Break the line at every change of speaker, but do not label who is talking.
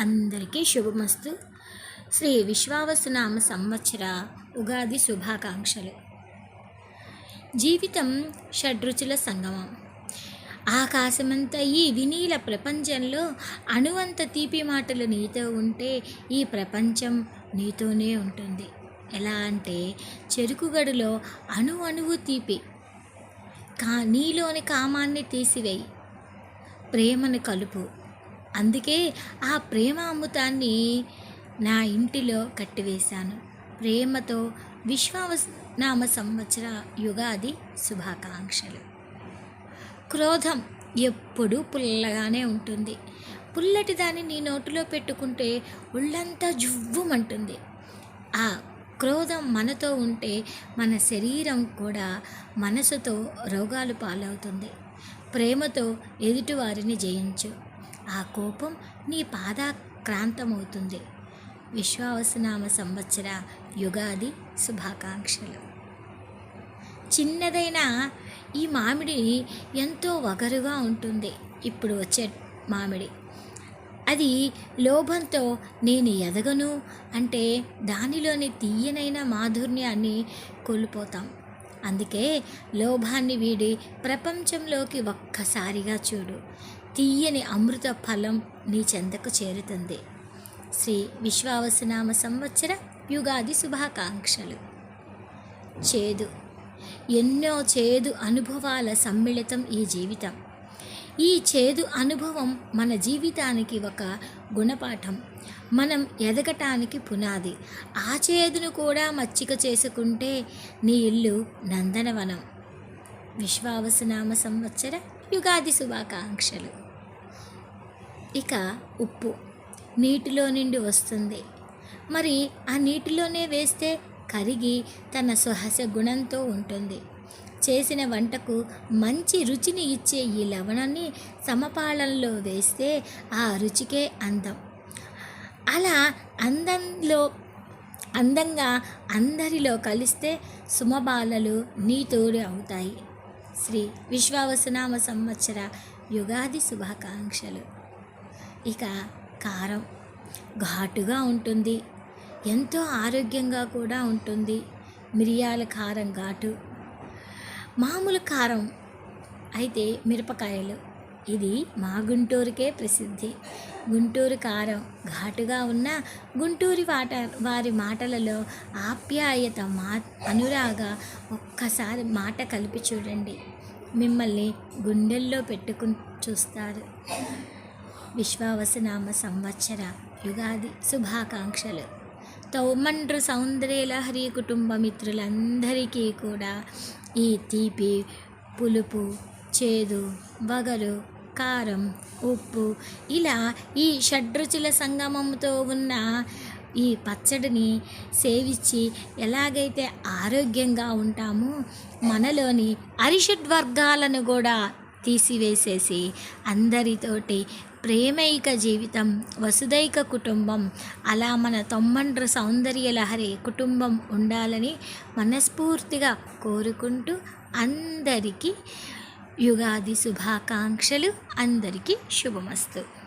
అందరికీ శుభమస్తు. శ్రీ విశ్వావసునామ సంవత్సర ఉగాది శుభాకాంక్షలు. జీవితం షడ్రుచుల సంగమం. ఆకాశమంత ఈ వినీల ప్రపంచంలో అణువంత తీపి మాటలు నీతో ఉంటే ఈ ప్రపంచం నీతోనే ఉంటుంది. ఎలా అంటే చెరుకుగడులో అణు అణువు తీపి. కా నీలోని కామాన్ని తీసివేయి. ప్రేమను కలుపు. అందుకే ఆ ప్రేమ అమృతాన్ని నా ఇంటిలో కట్టివేశాను. ప్రేమతో విశ్వావనామ సంవత్సర యుగాది శుభాకాంక్షలు. క్రోధం ఎప్పుడూ పుల్లగానే ఉంటుంది. పుల్లటి దాన్ని నీ నోటిలో పెట్టుకుంటే ఒళ్ళంతా జువ్వుమంటుంది. ఆ క్రోధం మనతో ఉంటే మన శరీరం కూడా మనసుతో రోగాలు పాలవుతుంది. ప్రేమతో ఎదుటివారిని జయించు. ఆ కోపం నీ పాదాక్రాంతమవుతుంది. విశ్వావసనామ సంవత్సర యుగాది శుభాకాంక్షలు. చిన్నదైన ఈ మామిడి ఎంతో వగరుగా ఉంటుంది. ఇప్పుడు వచ్చే మామిడి. అది లోభంతో నేను ఎదగను అంటే దానిలోని తీయనైన మాధుర్యాన్ని కోల్పోతాం. అందుకే లోభాన్ని వీడి ప్రపంచంలోకి ఒక్కసారిగా చూడు. తీయని అమృత ఫలం నీ చెంతకు చేరుతుంది. శ్రీ విశ్వావసనామ సంవత్సర యుగాది శుభాకాంక్షలు. చేదు. ఎన్నో చేదు అనుభవాల సమ్మిళితం ఈ జీవితం. ఈ చేదు అనుభవం మన జీవితానికి ఒక గుణపాఠం. మనం ఎదగటానికి పునాది. ఆ చేదును కూడా మచ్చిక చేసుకుంటే నీ ఇల్లు నందనవనం. విశ్వావసనామ సంవత్సర యుగాది శుభాకాంక్షలు. ఇక ఉప్పు. నీటిలో నుండి వస్తుంది. మరి ఆ నీటిలోనే వేస్తే కరిగి తన సుహస గుణంతో ఉంటుంది. చేసిన వంటకు మంచి రుచిని ఇచ్చే ఈ లవణాన్ని సమపాళనలో వేస్తే ఆ రుచికే అందం. అలా అందంలో అందంగా అందరిలో కలిస్తే సుమబాలలు నీతోడు అవుతాయి. శ్రీ విశ్వావసనామ సంవత్సర యుగాది శుభాకాంక్షలు. ఇక కారం ఘాటుగా ఉంటుంది. ఎంతో ఆరోగ్యంగా కూడా ఉంటుంది. మిరియాల కారం ఘాటు. మామూలు కారం అయితే మిరపకాయలు. ఇది మా గుంటూరుకే ప్రసిద్ధి. గుంటూరు కారం ఘాటుగా ఉన్న గుంటూరి వాట వారి మాటలలో ఆప్యాయత మా అనురాగ ఒక్కసారి మాట కలిపి చూడండి. మిమ్మల్ని గుండెల్లో పెట్టుకుని చూస్తారు. విశ్వావసనామ సంవత్సర యుగాది శుభాకాంక్షలు. తౌమండ్రు సౌందర్యలహరి కుటుంబ మిత్రులందరికీ కూడా ఈ తీపి పులుపు చేదు వగరు కారం ఉప్పు ఇలా ఈ షడ్రుచుల సంగమంతో ఉన్న ఈ పచ్చడిని సేవించి ఎలాగైతే ఆరోగ్యంగా ఉంటామో మనలోని అరిషడ్ వర్గాలను కూడా తీసివేసేసి అందరితోటి ప్రేమైక జీవితం వసుదైక కుటుంబం అలా మన తొమ్మండ్ర సౌందర్య లహరి కుటుంబం ఉండాలని మనస్ఫూర్తిగా కోరుకుంటూ అందరికీ యుగాది శుభాకాంక్షలు అందరికీ శుభమస్తు.